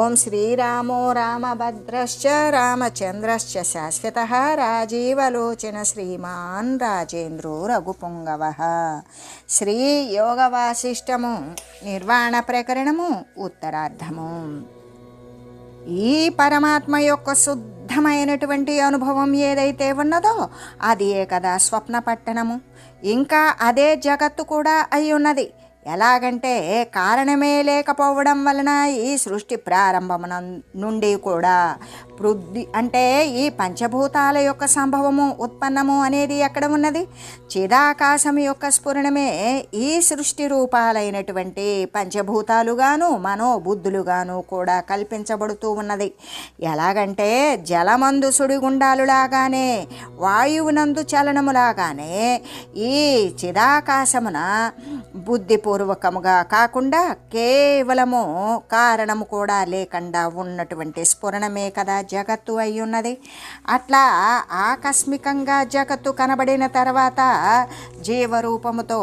ఓం శ్రీరామో రామభద్రశ్చ రామచంద్రశ్చ శాశ్వత రాజీవలోచన శ్రీమాన్ రాజేంద్రో రఘుపుంగవ. శ్రీ యోగవాసిష్టము నిర్వాణ ప్రకరణము ఉత్తరార్ధము. ఈ పరమాత్మ యొక్క శుద్ధమైనటువంటి అనుభవం ఏదైతే ఉన్నదో అది ఏ కదా స్వప్న పట్టణము. ఇంకా అదే జగత్తు కూడా అయి ఉన్నది. ఎలాగంటే కారణమే లేకపోవడం వలన ఈ సృష్టి ప్రారంభమున నుండి కూడా వృద్ధి అంటే ఈ పంచభూతాల యొక్క సంభవము ఉత్పన్నము అనేది ఎక్కడ ఉన్నది? చిదాకాశం యొక్క స్ఫురణమే ఈ సృష్టి రూపాలైనటువంటి పంచభూతాలుగాను మనోబుద్ధులుగాను కూడా కల్పించబడుతూ ఉన్నది. ఎలాగంటే జలమందు సుడిగుండాలులాగానే వాయువునందు చలనములాగానే ఈ చిదాకాశమున బుద్ధిపూర్వకముగా కాకుండా కేవలము కారణము కూడా లేకుండా ఉన్నటువంటి స్ఫురణమే కదా జగత్తు అయి ఉన్నది. అట్లా ఆకస్మికంగా జగత్తు కనబడిన తర్వాత జీవరూపముతో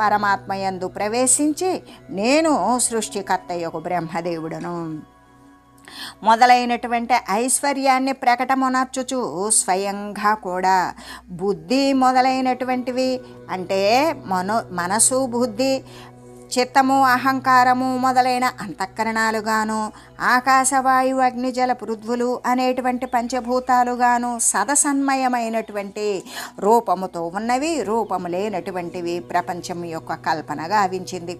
పరమాత్మయందు ప్రవేశించి నేను సృష్టికర్త యొక్క బ్రహ్మదేవుడను. మొదలైనటువంటి ఐశ్వర్యాన్ని ప్రకటమునర్చుచు స్వయంగా కూడా బుద్ధి మొదలైనటువంటివి అంటే మనో మనసు బుద్ధి చిత్తము అహంకారము మొదలైన అంతఃకరణాలుగాను ఆకాశవాయు అగ్నిజల పృథ్వులు అనేటువంటి పంచభూతాలుగాను సదసన్మయమైనటువంటి రూపముతో ఉన్నవి రూపము లేనటువంటివి ప్రపంచం యొక్క కల్పన గావించింది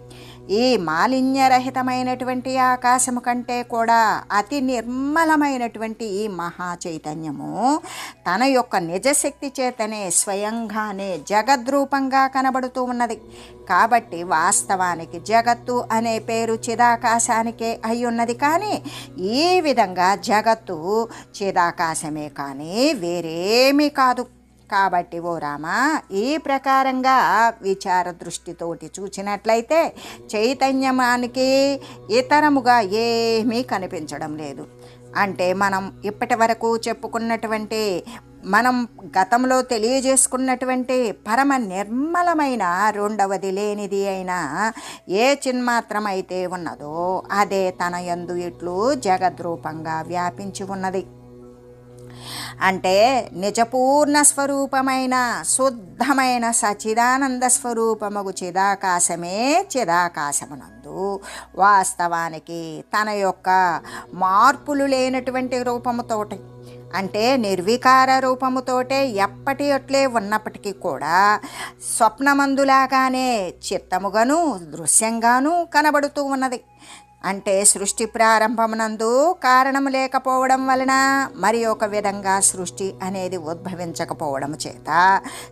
ఈ మాలిన్యరహితమైనటువంటి ఆకాశము కంటే కూడా అతి నిర్మలమైనటువంటి ఈ మహా చైతన్యము తన యొక్క నిజశక్తి చేతనే స్వయంగానే జగద్రూపంగా కనబడుతూ ఉన్నది. కాబట్టి వాస్తవానికి జగత్తు అనే పేరు చిదాకాశానికే అయి ఉన్నది కానీ ఈ విధంగా జగత్తు చిదాకాశమే కానీ వేరేమీ కాదు. కాబట్టి ఓ రామ ఈ ప్రకారంగా విచార దృష్టితోటి చూచినట్లయితే చైతన్యమానికి ఇతరముగా ఏమీ కనిపించడం లేదు. అంటే మనం ఇప్పటి వరకు చెప్పుకున్నటువంటి మనం గతంలో తెలియజేసుకున్నటువంటి పరమ నిర్మలమైన రెండవది లేనిది అయిన ఏ చిన్మాత్రమైతే ఉన్నదో అదే తన యందు ఇట్లు జగద్రూపంగా వ్యాపించి ఉన్నది. అంటే నిజపూర్ణ స్వరూపమైన శుద్ధమైన సచిదానంద స్వరూపముగు చిదాకాశమే చిదాకాశమునందు. వాస్తవానికి తన యొక్క మార్పులు లేనటువంటి రూపముతోటి అంటే నిర్వికార రూపముతోటే ఎప్పటి అట్లే ఉన్నప్పటికీ కూడా స్వప్నమందులాగానే చిత్తముగాను దృశ్యంగాను కనబడుతూ ఉన్నది. అంటే సృష్టి ప్రారంభమునందు కారణం లేకపోవడం వలన మరి ఒక విధంగా సృష్టి అనేది ఉద్భవించకపోవడం చేత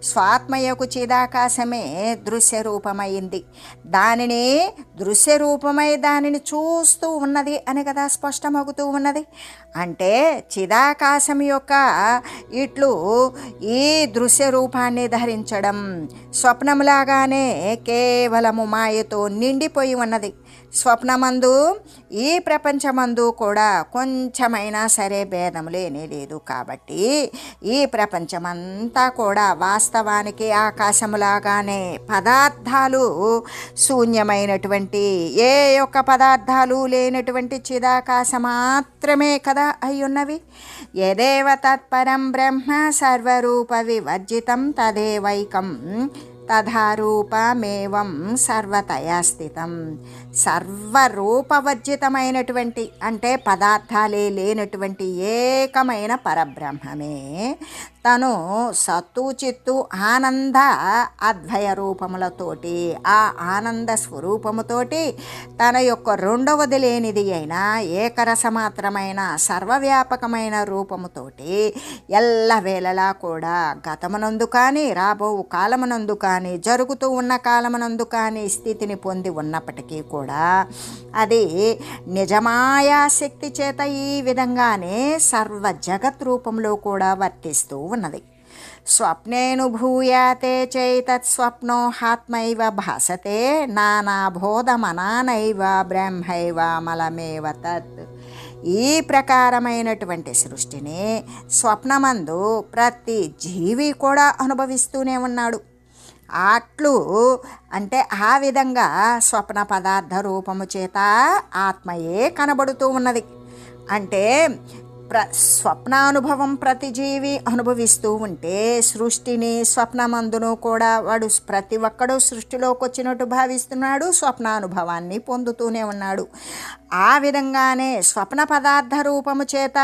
స్వాత్మయకు చిదాకాశమే దృశ్య రూపమైంది దానిని దృశ్య రూపమై దానిని చూస్తూ ఉన్నది అని కదా స్పష్టమవుతూ ఉన్నది. అంటే చిదాకాశం యొక్క ఇట్లు ఈ దృశ్య రూపాన్ని ధరించడం స్వప్నములాగానే కేవలము మాయతో నిండిపోయి ఉన్నది. స్వప్నమందు ఈ ప్రపంచమందు కూడా కొంచెమైనా సరే భేదం లేనే లేదు కాబట్టి ఈ ప్రపంచమంతా కూడా వాస్తవానికి ఆకాశములాగానే పదార్థాలు శూన్యమైనటువంటి ఏ యొక్క పదార్థాలు లేనటువంటి చిదాకాశ మాత్రమే కదా అయి ఉన్నవి యదేవ తత్పరం బ్రహ్మ సర్వరూప వివర్జితం తదేవైకం తథారూపమేవం సర్వతయా స్థితం సర్వరూపవర్జితమైనటువంటి అంటే పదార్థాలే లేనటువంటి ఏకమైన పరబ్రహ్మమే. తను సత్తు చిత్తు ఆనంద అద్వయ రూపములతోటి ఆ ఆనంద స్వరూపముతోటి తన యొక్క రెండవది లేనిది అయిన ఏకరసమాత్రమైన సర్వవ్యాపకమైన రూపముతోటి ఎల్లవేళలా కూడా గతమునందు కానీ రాబో కాలమునందు కానీ జరుగుతూ ఉన్న కాలమునందు కానీ స్థితిని పొంది ఉన్నప్పటికీ కూడా కూడా అది నిజమాయా శక్తి చేత ఈ విధంగానే సర్వ జగత్ రూపంలో కూడా వర్తిస్తూ ఉన్నది. స్వప్నేనుభూయాతే చైతత్ స్వప్నోహాత్మైవ భాసతే నానాబోధమనానైవ బ్రహ్మైవ మలమేవ తత్. ఈ ప్రకారమైనటువంటి సృష్టిని స్వప్నమందు ప్రతి జీవి కూడా అనుభవిస్తూనే ఉన్నాడు. అట్లు అంటే ఆ విధంగా స్వప్న పదార్థ రూపము చేత ఆత్మయే కనబడుతూ ఉన్నది. అంటే ప్ర స్వప్నానుభవం ప్రతి జీవి అనుభవిస్తూ ఉంటే సృష్టిని స్వప్నమందును కూడా వాడు ప్రతి ఒక్కడు సృష్టిలోకి వచ్చినట్టు భావిస్తున్నాడు స్వప్నానుభవాన్ని పొందుతూనే ఉన్నాడు. ఆ విధంగానే స్వప్న పదార్థ రూపము చేత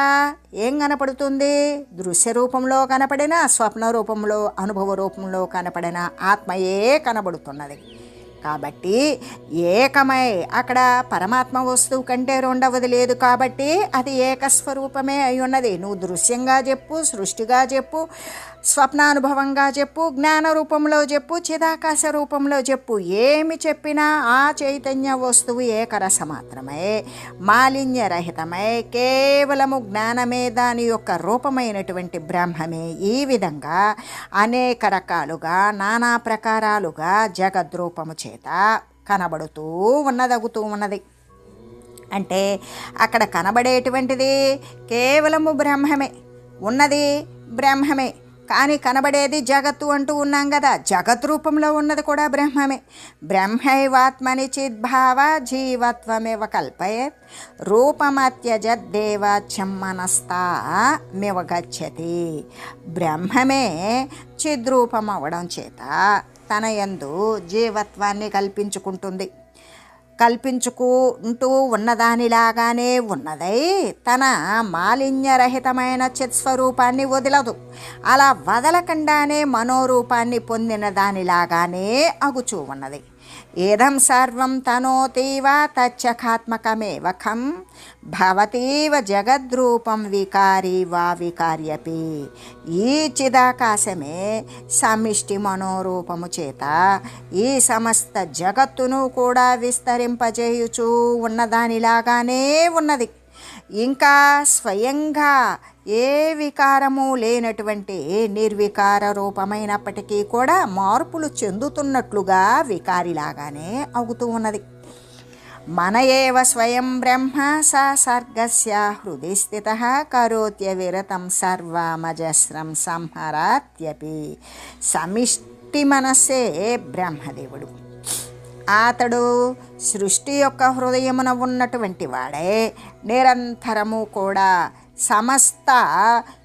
ఏం కనపడుతుంది? దృశ్య రూపంలో కనపడిన స్వప్న రూపంలో అనుభవ రూపంలో కనపడిన ఆత్మయే కనబడుతున్నది. కాబట్టి ఏకమై అక్కడ పరమాత్మ వస్తువు కంటే రెండవది లేదు కాబట్టి అది ఏకస్వరూపమే అయి ఉన్నది. నువ్వు దృశ్యంగా చెప్పు సృష్టిగా చెప్పు. స్వప్నానుభవంగా చెప్పు జ్ఞాన రూపంలో చెప్పు చిదాకాశ రూపంలో చెప్పు. ఏమి చెప్పినా ఆ చైతన్య వస్తువు ఏకరస మాత్రమే మాలిన్యరహితమై. కేవలము జ్ఞానమే దాని యొక్క రూపమైనటువంటి బ్రహ్మమే. ఈ విధంగా అనేక రకాలుగా నానా ప్రకారాలుగా జగద్రూపము చేత కనబడుతూ ఉన్నదగుతూ ఉన్నది. అంటే అక్కడ కనబడేటువంటిది కేవలము బ్రహ్మమే. ఉన్నది బ్రహ్మమే. కానీ కనబడేది జగత్తు అంటూ ఉన్నాం కదా. జగత్ రూపంలో ఉన్నది కూడా బ్రహ్మమే. బ్రహ్మైవాత్మని చిద్భావ జీవత్వమేవ కల్పయే. రూపమత్యజద్దేవాచ్యం మనస్తా మివగచ్చతి బ్రహ్మమే చిద్రూపం అవడం చేత తన యందు జీవత్వాన్ని కల్పించుకుంటుంది. కల్పించుకుంటూ ఉన్నదానిలాగానే ఉన్నదై. తన మాలిన్యరహితమైన చిత్స్వరూపాన్ని వదలదు. అలా వదలకుండానే మనోరూపాన్ని పొందిన దానిలాగానే అగుచూ ఉన్నది. ఏదం సర్వం తనోతీవ తచ్చకాత్మకమేవ ఖం? భవతీవ జగద్రూపం వికారీ వా వికార్యపి. ఈ చిదాకాశమే సమిష్టి మనోరూపము చేత ఈ సమస్త జగత్తును కూడా విస్తరింపజేయుచూ ఉన్నదానిలాగానే ఉన్నది. ఇంకా స్వయంగా ఏ వికారము లేనటువంటి నిర్వికార రూపమైనప్పటికీ కూడా మార్పులు చెందుతున్నట్లుగా వికారిలాగానే అవుతూ ఉన్నది. మన ఏవ స్వయం బ్రహ్మ స సర్గస్య హృది స్థిత కరోత్య విరతం సర్వమజస్రం సంహరాత్యపి. సమిష్టి మనస్సే బ్రహ్మదేవుడు. అతడు సృష్టి యొక్క హృదయమున ఉన్నటువంటి వాడే. నిరంతరము కూడా సమస్త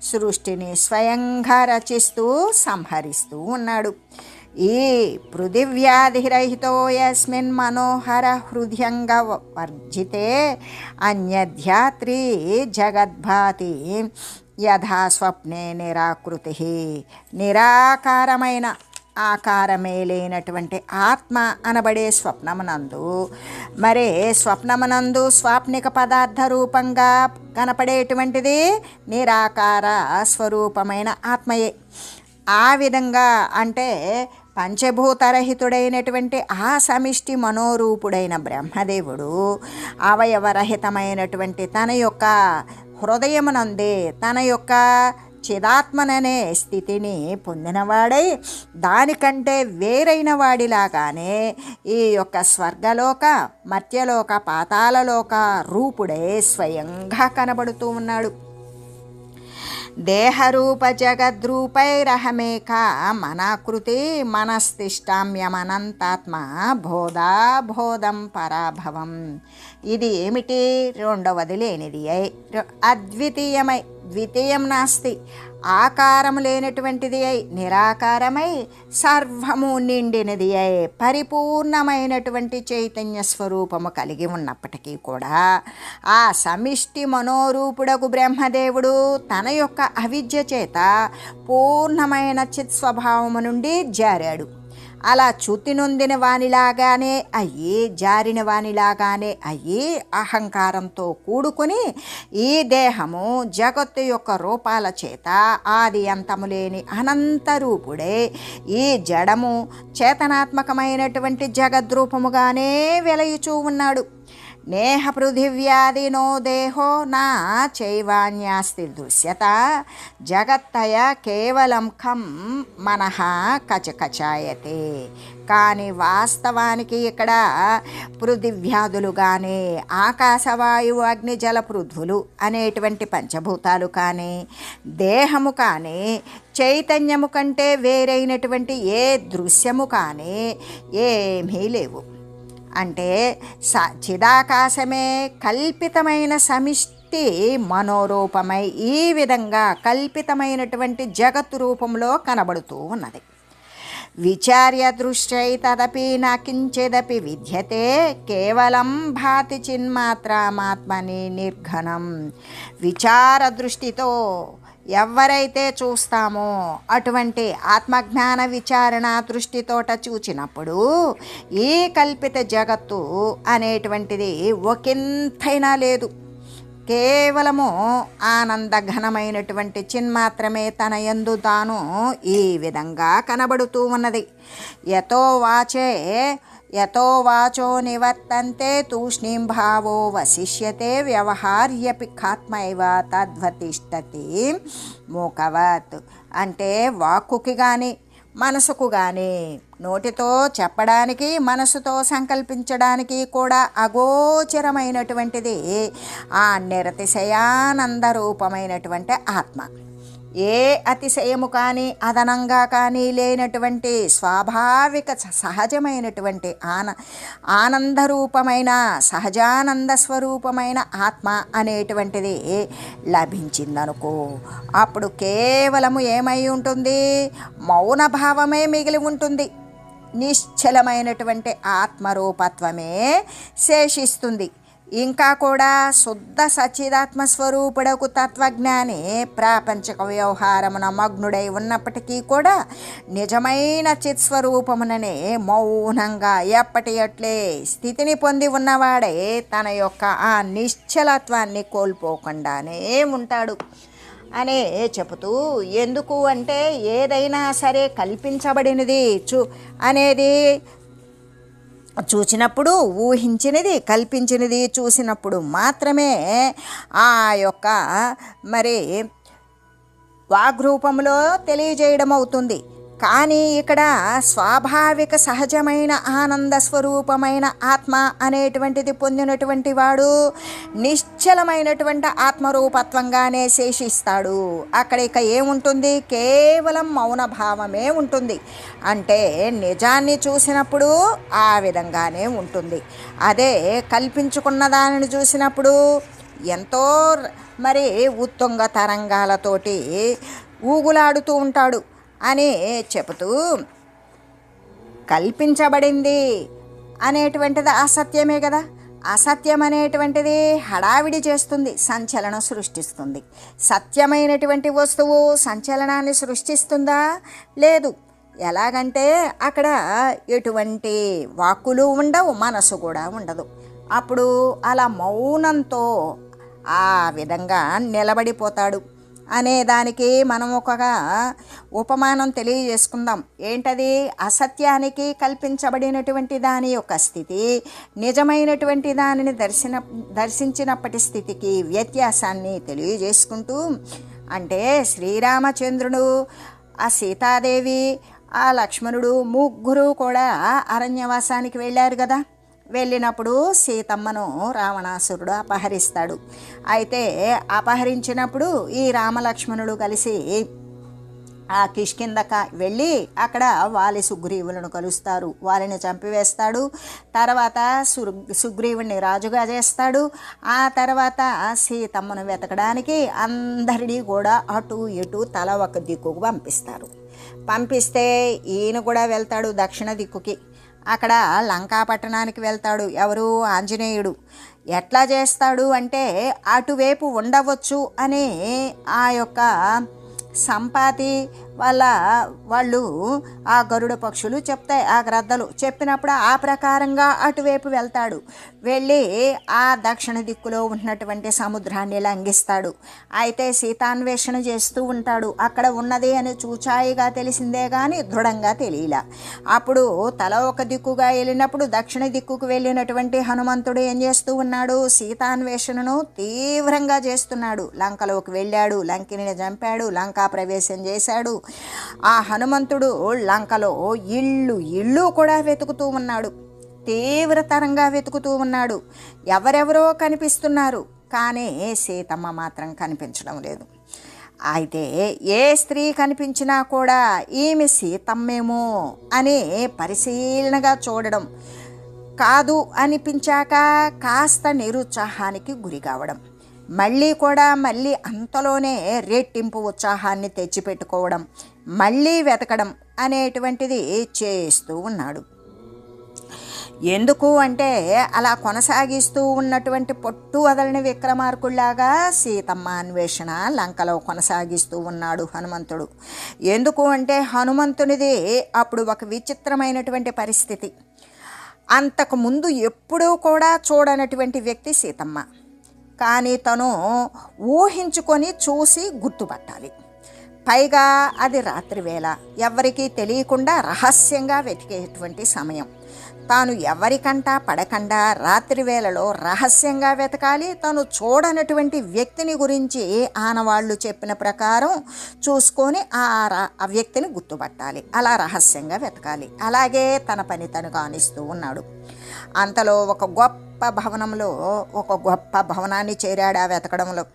సృష్టిని స్వయంగా రచిస్తూ సంహరిస్తూ ఉన్నాడు. ఈ పృథివ్యాధిరహితో యస్మిన్ మనోహర హృదయంగా వర్జితే అన్యధ్యాత్రి జగద్భాతి యథా స్వప్నే నిరాకృతి నిరాకారమైన ఆకారమే లేనటువంటి ఆత్మ అనబడే స్వప్నమునందు. మరే స్వప్నమునందు స్వాప్నిక పదార్థ రూపంగా కనపడేటువంటిది నిరాకార స్వరూపమైన ఆత్మయే. ఆ విధంగా అంటే పంచభూతరహితుడైనటువంటి ఆ సమిష్టి మనోరూపుడైన బ్రహ్మదేవుడు అవయవరహితమైనటువంటి తన యొక్క హృదయమునందే తన యొక్క చిదాత్మననే స్థితిని పొందినవాడై దానికంటే వేరైన వాడిలాగానే ఈ యొక్క స్వర్గలోక మత్యలోక పాతాలలోక రూపుడే స్వయంగా కనబడుతూ ఉన్నాడు. దేహరూప జగద్రూపైరహమేక మనాకృతి మనస్తిష్టామ్యమనంతాత్మ బోధా బోధం పరాభవం. ఇది ఏమిటి? రెండవది లేనిది అద్వితీయమై ద్వితీయం నాస్తి. ఆకారము లేనటువంటిది అయి నిరాకారమై సర్వము నిండినది అయి పరిపూర్ణమైనటువంటి చైతన్య స్వరూపము కలిగి ఉన్నప్పటికీ కూడా ఆ సమిష్టి మనోరూపుడకు బ్రహ్మదేవుడు తన యొక్క అవిద్య చేత పూర్ణమైన చిత్ స్వభావము నుండి జారాడు. అలా చుతి నొందిన వానిలాగానే అయ్యి జారిన వానిలాగానే అయ్యి అహంకారంతో కూడుకుని ఈ దేహము జగత్తు యొక్క రూపాల చేత ఆది అంతము లేని అనంత రూపుడే. ఈ జడము చేతనాత్మకమైనటువంటి జగద్రూపముగానే వెలయుచూ ఉన్నాడు. నేహ పృథివ్యాదినో దేహో నా చైవాన్యాస్తి దృశ్యత. జగత్తయ కేవలం ఖం మనః కచకచాయతే. కానీ వాస్తవానికి ఇక్కడ పృథివ్యాధులు కానీ ఆకాశవాయువు అగ్నిజల పృథులు అనేటువంటి పంచభూతాలు కానీ దేహము కానీ చైతన్యము కంటే వేరైనటువంటి ఏ దృశ్యము కానీ ఏమీ లేవు. అంటే స చిదాకాశమే కల్పితమైన సమిష్టి మనోరూపమై ఈ విధంగా కల్పితమైనటువంటి జగత్తు రూపంలో కనబడుతూ ఉన్నది. విచార్య దృశ్యై తదపి నా విద్యతే కేవలం భాతి చిన్మాత్రమాత్మని నిర్ఘనం విచార దృష్టితో ఎవరైతే చూస్తామో అటువంటి ఆత్మజ్ఞాన విచారణ దృష్టితోట చూచినప్పుడు ఈ కల్పిత జగత్తు అనేటువంటిది ఒకంతైనా లేదు. కేవలము ఆనందఘనమైనటువంటి చిన్మాత్రమే తన యందు తాను ఈ విధంగా కనబడుతూ ఉన్నది. యతో వాచే యతో వాచో నివర్తంతే తూష్ణీం భావో వశిష్యతే వ్యవహార్యపి ఖాత్మైవ తద్వతిష్టతి మూకవత్. అంటే వాక్కుకి కానీ మనసుకు కానీ నోటితో చెప్పడానికి మనసుతో సంకల్పించడానికి కూడా అగోచరమైనటువంటిది ఆ నిరతిశయానంద రూపమైనటువంటి ఆత్మ. ఏ అతిశయము కానీ అదనంగా కానీ లేనటువంటి స్వాభావిక సహజమైనటువంటి ఆన ఆనందరూపమైన సహజానంద స్వరూపమైన ఆత్మ అనేటువంటిది లభించిందనుకో. అప్పుడు కేవలము ఏమై ఉంటుంది? మౌన భావమే మిగిలి ఉంటుంది. నిశ్చలమైనటువంటి ఆత్మరూపత్వమే శేషిస్తుంది. ఇంకా కూడా శుద్ధ సచిదాత్మ స్వరూపుడకు తత్వజ్ఞాని ప్రాపంచక వ్యవహారమున మగ్నుడై ఉన్నప్పటికీ కూడా నిజమైన చిత్స్వరూపముననే మౌనంగా ఎప్పటి అట్లే స్థితిని పొంది ఉన్నవాడే తన యొక్క ఆ నిశ్చలత్వాన్ని కోల్పోకుండానే ఉంటాడు. అనే చెబుతూ ఎందుకు అంటే ఏదైనా సరే కల్పించబడినది చూ అనేది చూసినప్పుడు ఊహించినది కల్పించినది చూసినప్పుడు మాత్రమే ఆ యొక్క మరి వాగ్రూపంలో తెలియజేయడం అవుతుంది కానీ ఇక్కడ స్వాభావిక సహజమైన ఆనంద స్వరూపమైన ఆత్మ అనేటువంటిది పొందినటువంటి వాడు నిశ్చలమైనటువంటి ఆత్మరూపత్వంగానే శేషిస్తాడు. అక్కడ ఇక ఏముంటుంది? కేవలం మౌన భావమే ఉంటుంది. అంటే నిజాన్ని చూసినప్పుడు ఆ విధంగానే ఉంటుంది. అదే కల్పించుకున్న దానిని చూసినప్పుడు ఎంతో మరి ఉత్తుంగ తరంగాలతోటి ఊగులాడుతూ ఉంటాడు. అని చెబుతూ కల్పించబడింది అనేటువంటిది అసత్యమే కదా. అసత్యం అనేటువంటిది హడావిడి చేస్తుంది సంచలనం సృష్టిస్తుంది. సత్యమైనటువంటి వస్తువు సంచలనాన్ని సృష్టిస్తుందా? లేదు. ఎలాగంటే అక్కడ ఎటువంటి వాక్కులు ఉండవు మనసు కూడా ఉండదు. అప్పుడు అలా మౌనంతో ఆ విధంగా నిలబడిపోతాడు. అనే దానికి మనం ఒక ఉపమానం తెలియజేసుకుందాం. ఏంటది? అసత్యానికి కల్పించబడినటువంటి దాని యొక్క స్థితి నిజమైనటువంటి దానిని దర్శన దర్శించినప్పటి స్థితికి వ్యత్యాసాన్ని తెలియజేసుకుంటూ అంటే శ్రీరామచంద్రుడు ఆ సీతాదేవి ఆ లక్ష్మణుడు ముగ్గురు కూడా అరణ్యవాసానికి వెళ్ళారు కదా. వెళ్ళినప్పుడు సీతమ్మను రావణాసురుడు అపహరిస్తాడు. అయితే అపహరించినప్పుడు ఈ రామలక్ష్మణుడు కలిసి ఆ కిష్కిందక వెళ్ళి అక్కడ వాలి సుగ్రీవులను కలుస్తారు. వాళ్ళని చంపివేస్తాడు. తర్వాత సుగ్రీవుని రాజుగా చేస్తాడు. ఆ తర్వాత సీతమ్మను వెతకడానికి అందరినీ కూడా అటు ఇటు తల ఒక దిక్కుకు పంపిస్తారు. పంపిస్తే ఈయన కూడా వెళ్తాడు దక్షిణ దిక్కుకి. అక్కడ లంకా పట్టణానికి వెళ్తాడు ఎవరు? ఆంజనేయుడు. ఎట్లా చేస్తాడు అంటే అటువైపు ఉండవచ్చు అని ఆ యొక్క సంపాతి వాళ్ళ వాళ్ళు ఆ గరుడ పక్షులు చెప్తాయి ఆ గ్రద్దలు. చెప్పినప్పుడు ఆ ప్రకారంగా అటువైపు వెళ్తాడు. వెళ్ళి ఆ దక్షిణ దిక్కులో ఉన్నటువంటి సముద్రాన్ని లంఘిస్తాడు. అయితే సీతాన్వేషణ చేస్తూ ఉంటాడు. అక్కడ ఉన్నది అని చూచాయిగా తెలిసిందే కానీ దృఢంగా తెలియలా. అప్పుడు తల ఒక దిక్కుగా వెళ్ళినప్పుడు దక్షిణ దిక్కుకు వెళ్ళినటువంటి హనుమంతుడు ఏం చేస్తూ ఉన్నాడు? సీతాన్వేషణను తీవ్రంగా చేస్తున్నాడు. లంకలోకి వెళ్ళాడు. లంకిని చంపాడు. లంకా ప్రవేశం చేశాడు. ఆ హనుమంతుడు లంకలో ఇళ్ళు ఇళ్ళు కూడా వెతుకుతూ ఉన్నాడు. తీవ్రతరంగా వెతుకుతూ ఉన్నాడు. ఎవరెవరో కనిపిస్తున్నారు కానీ సీతమ్మ మాత్రం కనిపించడం లేదు. అయితే ఏ స్త్రీ కనిపించినా కూడా ఈమె సీతమ్మేమో అని పరిశీలనగా చూడడం కాదు అనిపించాక కాస్త నిరుత్సాహానికి గురి కావడం మళ్ళీ కూడా మళ్ళీ అంతలోనే రెట్టింపు ఉత్సాహాన్ని తెచ్చిపెట్టుకోవడం మళ్ళీ వెతకడం అనేటువంటిది చేస్తూ ఉన్నాడు. ఎందుకు అంటే అలా కొనసాగిస్తూ ఉన్నటువంటి పొట్టు వదలని విక్రమార్కుల్లాగా సీతమ్మ అన్వేషణ లంకలో కొనసాగిస్తూ ఉన్నాడు హనుమంతుడు. ఎందుకు అంటే హనుమంతునిది అప్పుడు ఒక విచిత్రమైనటువంటి పరిస్థితి. అంతకుముందు ఎప్పుడూ కూడా చూడనటువంటి వ్యక్తి సీతమ్మ. కానీ తను ఊహించుకొని చూసి గుర్తుపట్టాలి. పైగా అది రాత్రివేళ ఎవరికీ తెలియకుండా రహస్యంగా వెతికేటువంటి సమయం. తాను ఎవరికంటా పడకుండా రాత్రి వేళలో రహస్యంగా వెతకాలి. తను చూడనటువంటి వ్యక్తిని గురించి ఆనవాళ్ళు చెప్పిన ప్రకారం చూసుకొని ఆ ర- ఆ వ్యక్తిని గుర్తుపట్టాలి. అలా రహస్యంగా వెతకాలి. అలాగే తన పని తను కానిస్తూ ఉన్నాడు. అంతలో ఒక గొప్ప భవనంలో ఒక గొప్ప భవనాన్ని చేరాడు ఆ వెతకడంలో.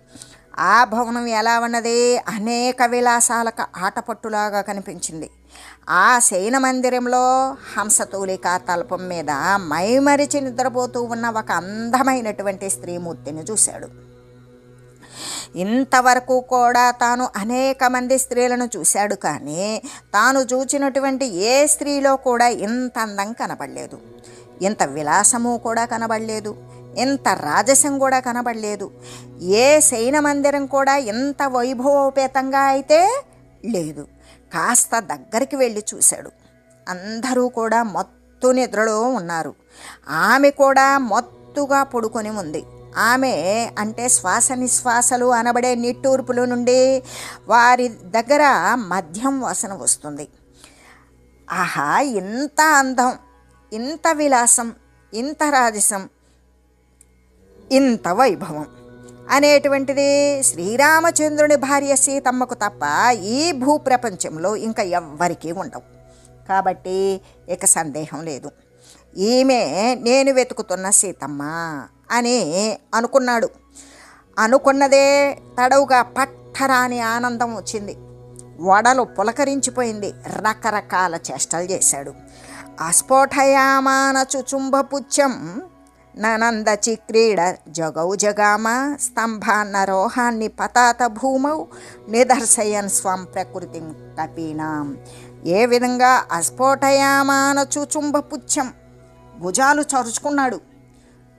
ఆ భవనం ఎలా ఉన్నది? అనేక విలాసాలకు ఆటపట్టులాగా కనిపించింది. ఆ శయన మందిరంలో హంసతూలిక తల్పం మీద మైమరిచి నిద్రపోతూ ఉన్న ఒక అందమైనటువంటి స్త్రీమూర్తిని చూశాడు. ఇంతవరకు కూడా తాను అనేక మంది స్త్రీలను చూశాడు కానీ తాను చూచినటువంటి ఏ స్త్రీలో కూడా ఇంత అందం కనపడలేదు. ఇంత విలాసము కూడా కనబడలేదు ఇంత రాజసం కూడా కనబడలేదు. ఏ శయన మందిరం కూడా ఇంత వైభవోపేతంగా అయితే లేదు. కాస్త దగ్గరికి వెళ్ళి చూశాడు. అందరూ కూడా మత్తు నిద్రలో ఉన్నారు. ఆమె కూడా మత్తుగా పడుకొని ఉంది. ఆమె అంటే శ్వాస నిశ్వాసలు అనబడే నిట్టూర్పుల నుండి వారి దగ్గర మద్యం వాసన వస్తుంది. ఆహా ఇంత అందం. ఇంత విలాసం ఇంత రాజసం ఇంత వైభవం అనేటువంటిది శ్రీరామచంద్రుని భార్య సీతమ్మకు తప్ప ఈ భూప్రపంచంలో ఇంకా ఎవ్వరికీ ఉండవు. కాబట్టి ఇక సందేహం లేదు. ఈమె నేను వెతుకుతున్న సీతమ్మ అని అనుకున్నాడు. అనుకున్నదే తడవుగా పట్టరాని ఆనందం వచ్చింది. వడలు పులకరించిపోయింది. రకరకాల చేష్టలు చేశాడు. అస్ఫోటయామానచుచుంభపుచ్చం చుచుంబపుచ్చం ననంద చిక్రీడ జగౌ జగామ స్తంభాన్న రోహాన్ని పతాత భూమౌ నిదర్శయన్ స్వం ప్రకృతి కపీనాం ఏ విధంగా అస్ఫోటయామానచుచుంభపుచ్చం పుచ్చం భుజాలు చరుచుకున్నాడు.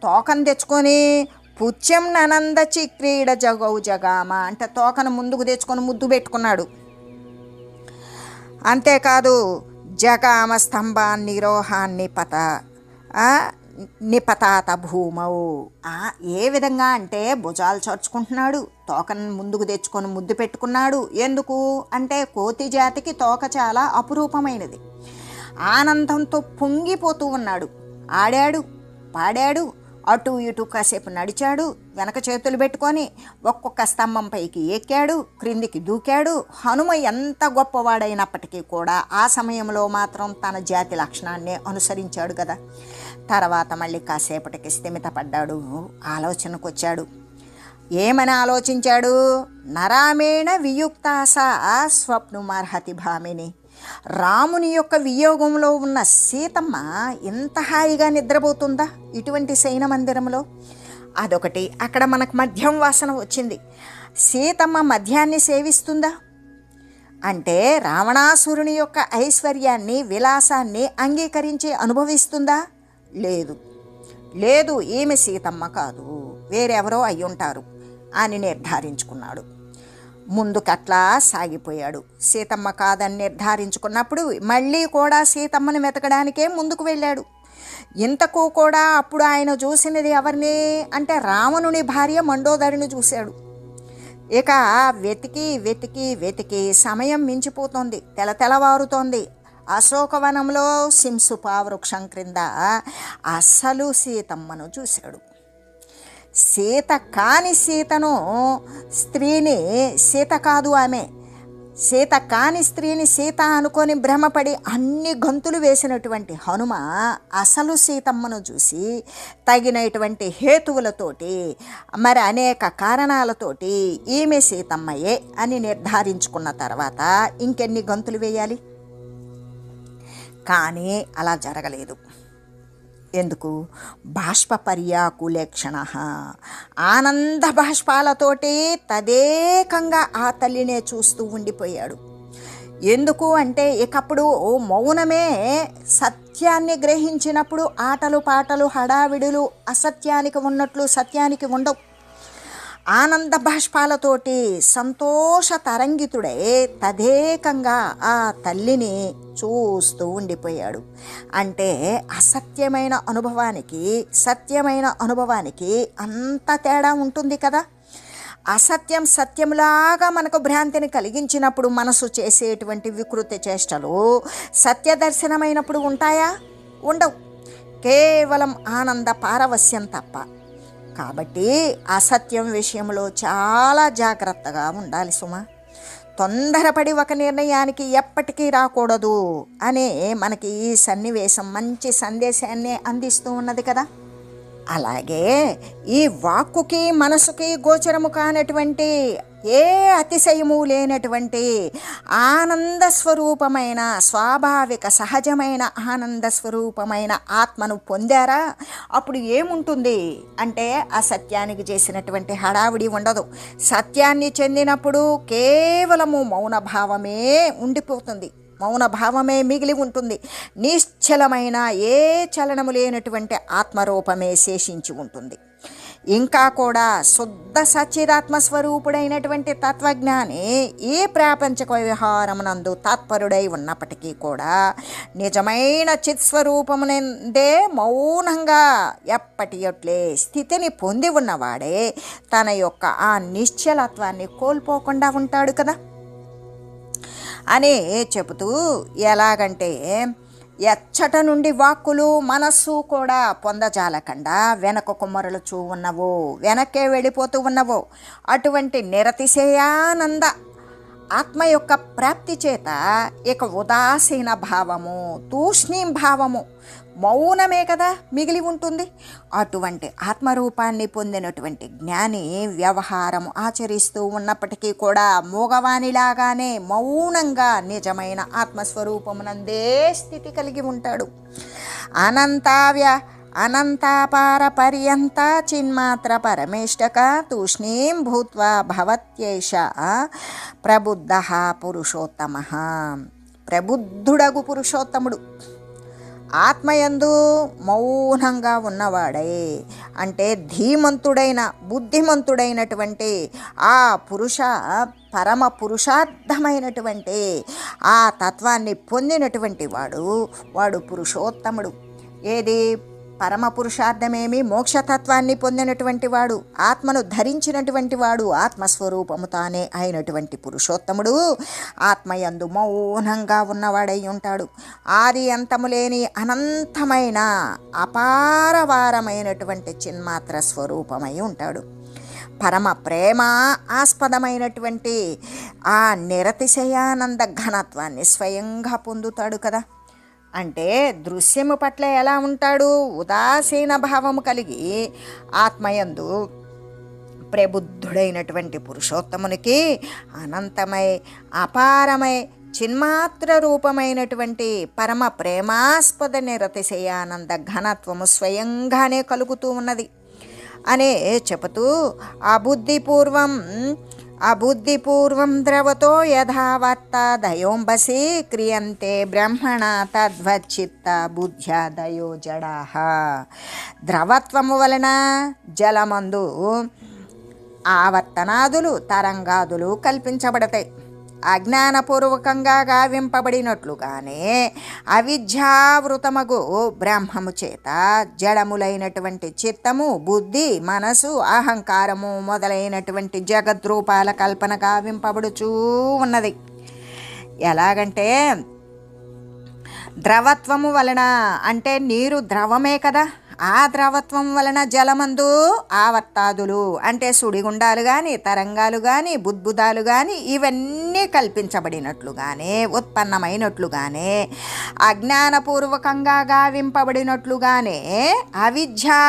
తోకను తెచ్చుకొని పుచ్చం ననంద చిక్రీడ జగౌ జగామ అంటే తోకను ముందుకు తెచ్చుకొని ముద్దు పెట్టుకున్నాడు. అంతేకాదు జగామ స్తంభాన్ని రోహాన్ని పత నిపతాత భూమౌ. ఏ విధంగా అంటే భుజాలు చర్చుకుంటున్నాడు తోకను ముందుకు తెచ్చుకొని ముద్దు పెట్టుకున్నాడు. ఎందుకు? అంటే కోతి జాతికి తోక చాలా అపురూపమైనది. ఆనందంతో పొంగిపోతూ ఉన్నాడు. ఆడాడు పాడాడు అటు ఇటు కాసేపు నడిచాడు వెనక చేతులు పెట్టుకొని ఒక్కొక్క స్తంభం పైకి ఎక్కాడు క్రిందికి దూకాడు. హనుమ ఎంత గొప్పవాడైనప్పటికీ కూడా ఆ సమయంలో మాత్రం తన జాతి లక్షణాన్ని అనుసరించాడు కదా. తర్వాత మళ్ళీ కాసేపటికి స్థిమితపడ్డాడు ఆలోచనకు వచ్చాడు ఏమని ఆలోచించాడు? నరామేణ వియుక్తాస స్వప్నుమర్హతి భామిని. రాముని యొక్క వియోగంలో ఉన్న సీతమ్మ ఎంత హాయిగా నిద్రపోతుందా? ఇటువంటి శయన మందిరంలో? అదొకటి. అక్కడ మనకు మద్యం వాసన వచ్చింది. సీతమ్మ మద్యాన్ని సేవిస్తుందా? అంటే రావణాసురుని యొక్క ఐశ్వర్యాన్ని విలాసాన్ని అంగీకరించి అనుభవిస్తుందా? లేదు. లేదు ఈమె సీతమ్మ కాదు. వేరెవరో అయ్యుంటారు అని నిర్ధారించుకున్నాడు. ముందుకట్లా సాగిపోయాడు. సీతమ్మ కాదని నిర్ధారించుకున్నప్పుడు మళ్ళీ కూడా సీతమ్మని వెతకడానికే ముందుకు వెళ్ళాడు. ఇంతకు కూడా అప్పుడు ఆయన చూసినది ఎవరిని అంటే రావణుని భార్య మండోదరిని చూశాడు. ఇక వెతికి వెతికి వెతికి సమయం మించిపోతుంది తెల తెలవారుతోంది అశోకవనంలో సింసుపా వృక్షం క్రింద అస్సలు సీతమ్మను చూశాడు. సీత కాని సీతను స్త్రీని సీత కాదు ఆమె. సీత కాని స్త్రీని సీత అనుకొని భ్రమపడి అన్ని గంతులు వేసినటువంటి హనుమ అసలు సీతమ్మను చూసి తగినటువంటి హేతువులతోటి మరి అనేక కారణాలతోటి ఈమె సీతమ్మయే అని నిర్ధారించుకున్న తర్వాత ఇంకెన్ని గంతులు వేయాలి? కానీ అలా జరగలేదు. ఎందుకు? బాష్ప పర్యాకులేక్షణ ఆనంద బాష్పాలతోటే తదేకంగా ఆ తల్లినే చూస్తూ ఉండిపోయాడు. ఎందుకు అంటే ఇకప్పుడు మౌనమే సత్యాన్ని గ్రహించినప్పుడు ఆటలు పాటలు హడావిడులు అసత్యానికి ఉన్నట్లు సత్యానికి ఉండవు. ఆనంద బాష్పాలతోటి సంతోష తరంగితుడై తదేకంగా ఆ తల్లిని చూస్తూ ఉండిపోయాడు. అంటే అసత్యమైన అనుభవానికి సత్యమైన అనుభవానికి అంత తేడా ఉంటుంది కదా. అసత్యం సత్యంలాగా మనకు భ్రాంతిని కలిగించినప్పుడు మనసు చేసేటువంటి వికృతి చేష్టలు సత్య దర్శనమైనప్పుడు ఉంటాయా? ఉండవు. కేవలం ఆనంద పారవస్యం తప్ప. కాబట్టి అసత్యం విషయంలో చాలా జాగ్రత్తగా ఉండాలి సుమ. తొందరపడి ఒక నిర్ణయానికి ఎప్పటికీ రాకూడదు అనే మనకి ఈ సన్నివేశం మంచి సందేశాన్ని అందిస్తూ ఉన్నది కదా. అలాగే ఈ వాక్కుకి మనసుకి గోచరము కానటువంటి ఏ అతిశయము లేనటువంటి ఆనంద స్వరూపమైన స్వాభావిక సహజమైన ఆనంద స్వరూపమైన ఆత్మను పొందారా? అప్పుడు ఏముంటుంది? అంటే ఆ సత్యానికి చేసినటువంటి హడావిడి ఉండదు. సత్యాన్ని చెందినప్పుడు కేవలము మౌనభావమే ఉండిపోతుంది. మౌన భావమే మిగిలి ఉంటుంది. నిశ్చలమైన ఏ చలనము లేనటువంటి ఆత్మరూపమే శేషించి ఉంటుంది. ఇంకా కూడా శుద్ధ సచ్చిదాత్మ స్వరూపుడైనటువంటి తత్వజ్ఞాని ఈ ప్రాపంచక వ్యవహారమునందు తాత్పరుడై ఉన్నప్పటికీ కూడా నిజమైన చిత్స్వరూపమునందే మౌనంగా ఎప్పటి యొట్లే స్థితిని పొంది ఉన్నవాడే తన యొక్క ఆ నిశ్చలత్వాన్ని కోల్పోకుండా ఉంటాడు కదా. అని చెబుతూ ఎలాగంటే ఎచ్చట నుండి వాక్కులు మనస్సు కూడా పొందజాలకుండా వెనక కుమ్మరులుచూ ఉన్నవో వెనక్కే వెళ్ళిపోతూ ఉన్నవో అటువంటి నిరతిశయానంద ఆత్మ యొక్క ప్రాప్తి చేత ఇక ఉదాసీన భావము తూష్ణీం భావము మౌనమే కదా మిగిలి ఉంటుంది. అటువంటి ఆత్మరూపాన్ని పొందినటువంటి జ్ఞాని వ్యవహారం ఆచరిస్తూ ఉన్నప్పటికీ కూడా మూగవానిలాగానే మౌనంగా నిజమైన ఆత్మస్వరూపమునందే స్థితి కలిగి ఉంటాడు. అనంతావ్య అనంతాపార పర్యంత చిన్మాత్ర పరమేష్టక తూష్ణీం భూత్వా భవత్యేష ప్రబుద్ధ పురుషోత్తమ. ప్రబుద్ధుడగు పురుషోత్తముడు. ఆత్మయందు మౌనంగా ఉన్నవాడే. అంటే ధీమంతుడైన బుద్ధిమంతుడైనటువంటి ఆ పురుష పరమ పురుషార్థమైనటువంటి ఆ తత్వాన్ని పొందినటువంటి వాడు వాడు పురుషోత్తముడు. ఏది? పరమ పురుషార్థమేమి మోక్షతత్వాన్ని పొందినటువంటి వాడు ఆత్మను ధరించినటువంటి వాడు ఆత్మస్వరూపము తానే అయినటువంటి పురుషోత్తముడు. ఆత్మయందు మౌనంగా ఉన్నవాడై ఉంటాడు. ఆది అంతము లేని అనంతమైన అపారవారమైనటువంటి చిన్మాత్ర స్వరూపమై ఉంటాడు. పరమ ప్రేమ ఆస్పదమైనటువంటి ఆ నిరతిశయానంద ఘనత్వాన్ని స్వయంగా పొందుతాడు కదా. అంటే దృశ్యము పట్ల ఎలా ఉంటాడు? ఉదాసీన భావము కలిగి ఆత్మయందు ప్రబుద్ధుడైనటువంటి పురుషోత్తమునికి అనంతమై అపారమై చిన్మాత్ర రూపమైనటువంటి పరమ ప్రేమాస్పద నిరతిశయానంద ఘనత్వము స్వయంగానే కలుగుతూ ఉన్నది. అనే చెబుతూ అబుద్ధిపూర్వం అబుద్ధిపూర్వం ద్రవతో యథావత్తాదయోంబసి క్రియంతే బ్రహ్మణ తద్వచ్చిత్త బుద్ధ్యాదయో జడా. ద్రవత్వము వలన జలమందు ఆవర్తనాదులు తరంగాదులు కల్పించబడతాయి. అజ్ఞానపూర్వకంగా గావింపబడినట్లుగానే అవిద్యావృతమగు బ్రహ్మము చేత జడములైనటువంటి చిత్తము బుద్ధి మనసు అహంకారము మొదలైనటువంటి జగద్రూపాల కల్పన గావింపబడుచూ ఉన్నది. ఎలాగంటే ద్రవత్వము వలన అంటే నీరు ద్రవమే కదా. ఆ ద్రవత్వం వలన జలమందు ఆవర్తాదులు. అంటే సుడిగుండాలు కానీ తరంగాలు కానీ బుద్భుదాలు కానీ ఇవన్నీ కల్పించబడినట్లుగానే ఉత్పన్నమైనట్లుగానే అజ్ఞానపూర్వకంగా గావింపబడినట్లుగానే అవిద్యా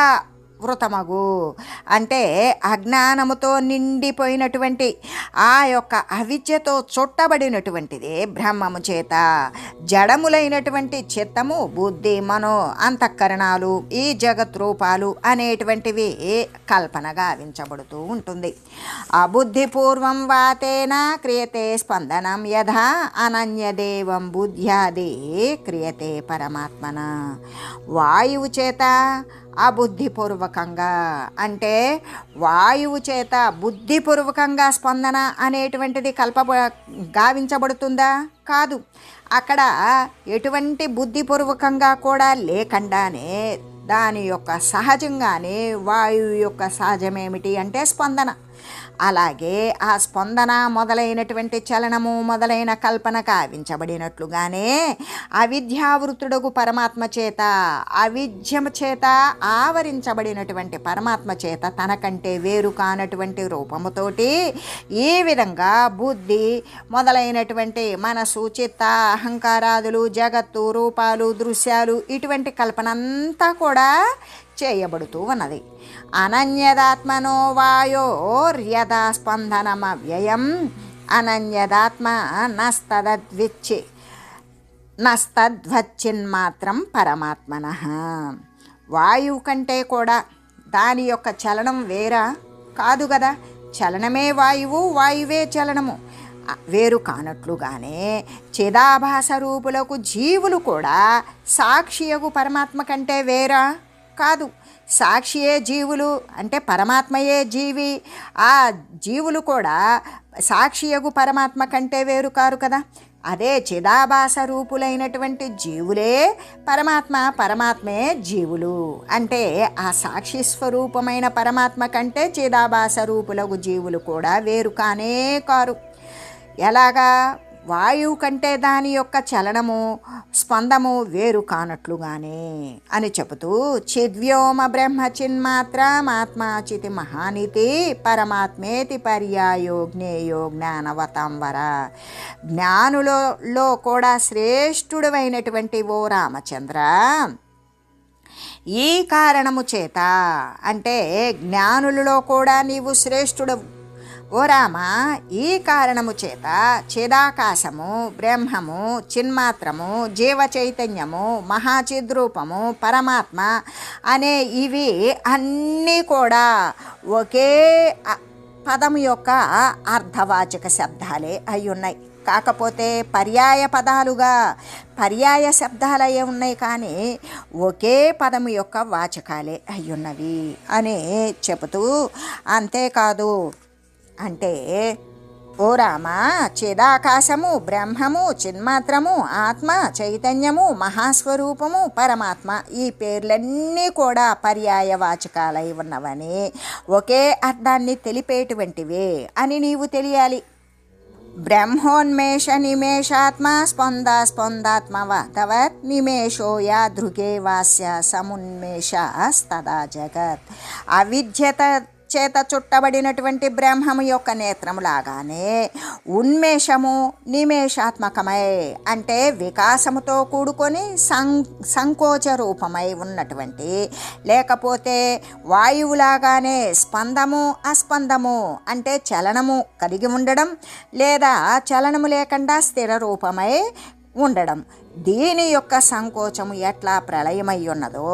వృతమగు. అంటే అజ్ఞానముతో నిండిపోయినటువంటి ఆ యొక్క అవిద్యతో చుట్టబడినటువంటిది బ్రహ్మము చేత. జడములైనటువంటి చిత్తము బుద్ధి మనో అంతఃకరణాలు ఈ జగత్ రూపాలు అనేటువంటివి కల్పనగా గావించబడుతూ ఉంటుంది. అబుద్ధిపూర్వం వాతేన క్రియతే స్పందనం యథా అనన్యదేవం బుద్ధ్యాది క్రియతే పరమాత్మన. వాయువు చేత అబుద్ధిపూర్వకంగా. అంటే వాయువు చేత బుద్ధిపూర్వకంగా స్పందన అనేటువంటిది కల్ప గావించబడుతుందా? కాదు. అక్కడ ఎటువంటి బుద్ధిపూర్వకంగా కూడా లేకుండానే దాని యొక్క సహజంగానే వాయువు యొక్క సహజమేమిటి అంటే స్పందన. అలాగే ఆ స్పందన మొదలైనటువంటి చలనము మొదలైన కల్పన కావించబడినట్లుగానే అవిద్యావృతుడకు పరమాత్మ చేత అవిద్యమ చేత ఆవరించబడినటువంటి పరమాత్మ చేత తనకంటే వేరు కానటువంటి రూపముతోటి ఈ విధంగా బుద్ధి మొదలైనటువంటి మనసు చిత్త అహంకారాదులు జగత్తు రూపాలు దృశ్యాలు ఇటువంటి కల్పన అంతా కూడా చేయబడుతూ ఉన్నది. అనన్యదాత్మనో వాయోర్యదా స్పందనమవ్యయం అనన్యదాత్మ నస్తద్విచ్చి నస్తద్వచ్చిన్మాత్రం పరమాత్మన. వాయువు కంటే కూడా దాని యొక్క చలనం వేరా కాదు కదా చలనమే వాయువు వాయువే చలనము. వేరు కానట్లుగానే చిదాభాస రూపులకు జీవులు కూడా సాక్షియగు పరమాత్మ కంటే వేరా? కాదు. సాక్షియే జీవులు అంటే పరమాత్మయే జీవి. ఆ జీవులు కూడా సాక్షియగు పరమాత్మ కంటే వేరు కారు కదా. అదే చిదాభాస రూపులైనటువంటి జీవులే పరమాత్మ పరమాత్మే జీవులు. అంటే ఆ సాక్షి స్వరూపమైన పరమాత్మ కంటే చిదాభాస రూపులకు జీవులు కూడా వేరు కానే కారు. ఎలాగా? వాయువు కంటే దాని యొక్క చలనము స్పందము వేరు కానట్లుగానే అని చెబుతూ చిద్వ్యోమ బ్రహ్మ చిన్మాత్రమాత్మాచితి మహానితి పరమాత్మేతి పర్యాయో జ్ఞేయో జ్ఞానవతాంబర జ్ఞానులలో కూడా శ్రేష్ఠుడమైనటువంటి ఓ రామచంద్ర ఈ కారణము చేత అంటే జ్ఞానులలో కూడా నీవు శ్రేష్ఠుడు ఓ రామ ఈ కారణము చేత చిదాకాశము బ్రహ్మము చిన్మాత్రము జీవ చైతన్యము మహాచిద్రూపము పరమాత్మ అనే ఇవి అన్నీ కూడా ఒకే పదం యొక్క అర్ధవాచక శబ్దాలే అయి ఉన్నాయి కాకపోతే పర్యాయ పదాలుగా పర్యాయ శబ్దాలయ్యే ఉన్నాయి కానీ ఒకే పదము యొక్క వాచకాలే అయ్యున్నవి అని చెబుతూ అంతేకాదు అంటే ఓ రామ చిదాకాశము బ్రహ్మము చిన్మాత్రము ఆత్మ చైతన్యము మహాస్వరూపము పరమాత్మ ఈ పేర్లన్నీ కూడా పర్యాయవాచకాలై ఉన్నవని ఒకే అర్థాన్ని తెలిపేటువంటివే అని నీవు తెలియాలి. బ్రహ్మోన్మేష నిమేషాత్మ స్పంద స్పందాత్మవతవత్ నిమేషో యాదృగే వాస్య సమున్మేషస్తదా జగత్. అవిద్యత చేత చుట్టబడినటువంటి బ్రహ్మము యొక్క నేత్రములాగానే ఉన్మేషము నిమేషాత్మకమై అంటే వికాసముతో కూడుకొని సం సంకోచ రూపమై ఉన్నటువంటి లేకపోతే వాయువులాగానే స్పందము అస్పందము అంటే చలనము కలిగి ఉండడం లేదా చలనము లేకుండా స్థిర రూపమై ఉండడం. దీని యొక్క సంకోచము ఎట్లా ప్రళయమై ఉన్నదో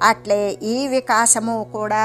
అట్లే ఈ వికాసము కూడా